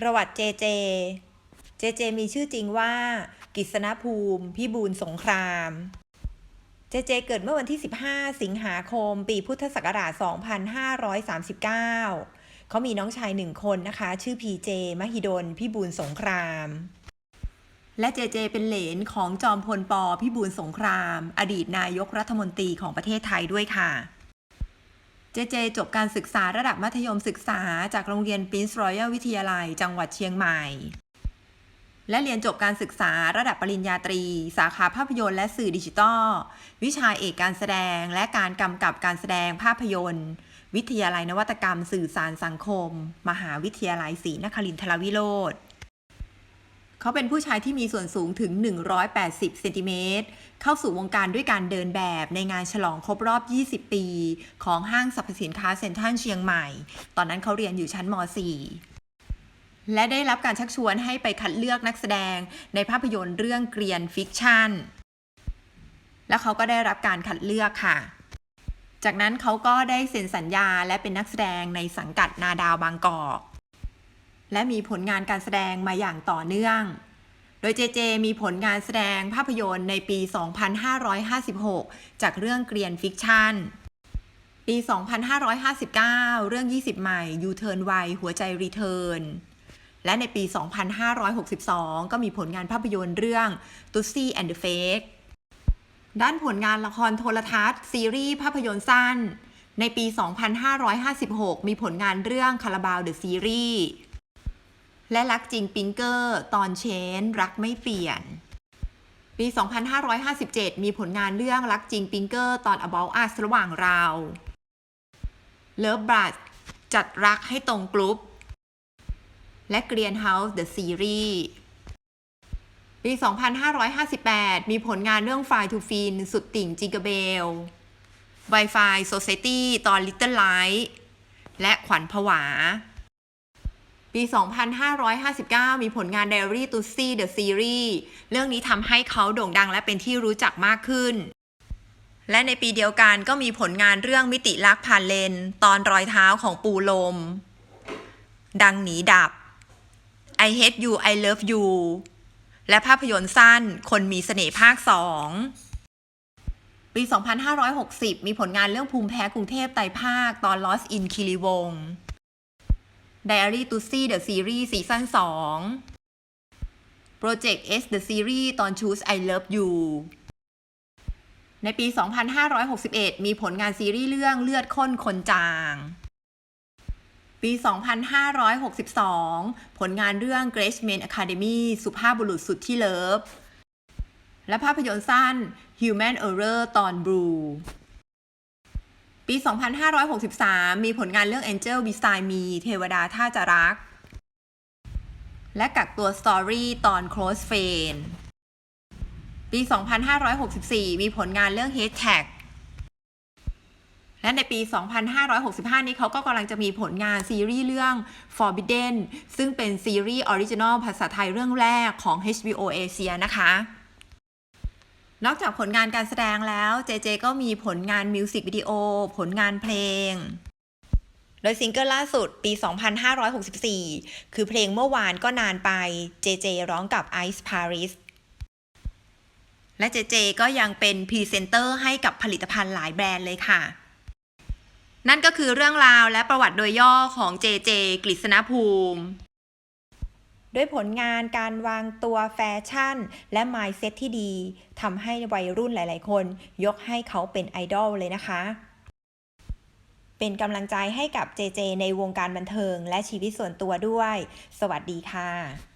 ประวัติเจเจ เจเจมีชื่อจริงว่า กิษณภูมิพิบูลสงคราม เจเจเกิดเมื่อวันที่ 15 สิงหาคม ปีพุทธศักราช 2539 เขามีน้องชายหนึ่งคนนะคะ ชื่อพีเจ มหิดลพิบูลสงครามและเจเจเป็นเหลนของจอมพลปพิบูลสงคราม อดีตนายกรัฐมนตรีของประเทศไทยด้วยค่ะ เจเจจบการศึกษาระดับมัธยมศึกษา จากโรงเรียน Prince Royal วิทยาลัย จังหวัดเชียงใหม่ และเรียนจบการศึกษาระดับปริญญาตรี สาขาภาพยนตร์และสื่อดิจิทัลวิชาเอกการแสดงและการกำกับการแสดงภาพยนตร์ วิทยาลัยนวัตกรรม สื่อสารสังคม มหาวิทยาลัยศรีนครินทรวิโรธ เขาเป็นผู้ชายที่มีส่วนสูงถึง 180 เซนติเมตร เข้าสู่วงการด้วยการเดินแบบในงานฉลองครบรอบ 20 ปี ของห้างสรรพสินค้าเซ็นทรัลเชียงใหม่ ตอนนั้นเขาเรียนอยู่ชั้นม .4 และได้รับการชักชวนให้ไปคัดเลือกนักแสดงในภาพยนตร์เรื่องเกรียนฟิกชั่น แล้วเขาก็ได้รับการคัดเลือกค่ะจากนั้นเขาก็ได้เซ็นสัญญาและเป็นนักแสดงในสังกัดนาดาวบางกอก และมีผลงานการแสดงมาอย่างต่อเนื่อง โดยเจเจมีผลงานแสดงภาพยนตร์ในปี 2556 จากเรื่องเกรียนฟิกชันปี 2559 เรื่อง 20 ใหม่ยูเทิร์นไวหัวใจรีเทิร์นและในปี 2562 ก็มีผลงานภาพยนตร์เรื่อง Tussy and the Fake ด้านผลงานละครโทรทัศน์ ซีรีส์ภาพยนตร์สั้น ในปี 2556 มีผลงานเรื่องคาราบาวเดอะซีรีส์ และรักจริงปิงเกอร์ตอนเชน รักไม่เปลี่ยน ปี 2557 มีผลงานเรื่องรักจริงปิงเกอร์ตอน About Us ระหว่างเรา Love b r u s จัดรักให้ตรงกรุ๊ป และ Greenhouse The Series ปี 2558 มีผลงานเรื่อง File to Fin สุดติ่งจิงกเบล Wi-Fi Society ตอน Little Light และขวัญผวา ปี 2559 มีผลงาน Diary to See the Series เรื่องนี้ทำให้เขาโด่งดังและเป็นที่รู้จักมากขึ้น และในปีเดียวกันก็มีผลงานเรื่องมิติลักผ่านเลน ตอนรอยเท้าของปูลม ดังหนีดับ I hate you I love you และภาพยนตร์สั้นคนมีเสน่ห์ภาค2ปี 2560 มีผลงานเรื่องภูมิแพ้กรุงเทพไตภาคตอน Lost in คิริวงศ์ Diary to See the Series ซีซั่น2 Project S the Series ตอน Choose I Love You ในปี 2561 มีผลงานซีรีส์เรื่องเลือดข้นคนจาง ปี 2562 ผลงานเรื่อง Grace Men Academy สุภาพบุรุษสุดที่เลิฟ และภาพยนตร์สั้น Human Error ตอน Blue ปี 2563 มีผลงานเรื่อง Angel Beside Me เทวดาถ้าจะรัก และกักตัว Story ตอน Close Friend ปี 2564 มีผลงานเรื่อง Hashtag และในปี 2565 นี้เขาก็กำลังจะมีผลงานซีรีส์เรื่อง Forbidden ซึ่งเป็นซีรีส์ออริจินอลภาษาไทยเรื่องแรกของ HBO Asia นะคะ นอกจากผลงานการแสดงแล้วเจเจก็มีผลงานมิวสิกวิดีโอ ผลงานเพลง โดยซิงเกิลล่าสุดปี 2564 คือเพลงเมื่อวานก็นานไปเจเจร้องกับ Ice Paris และเจเจก็ยังเป็นพรีเซนเตอร์ให้กับผลิตภัณฑ์หลายแบรนด์เลยค่ะ นั่นก็คือเรื่องราวและประวัติโดยย่อของเจเจกฤษณภูมิ ด้วยผลงานการวางตัวแฟชั่น และมายเซ็ตที่ดีทำให้วัยรุ่นหลาย ๆ คน ยกให้เขาเป็นไอดอลเลยนะคะ เป็นกำลังใจให้กับเจเจในวงการบันเทิงและชีวิตส่วนตัวด้วย สวัสดีค่ะ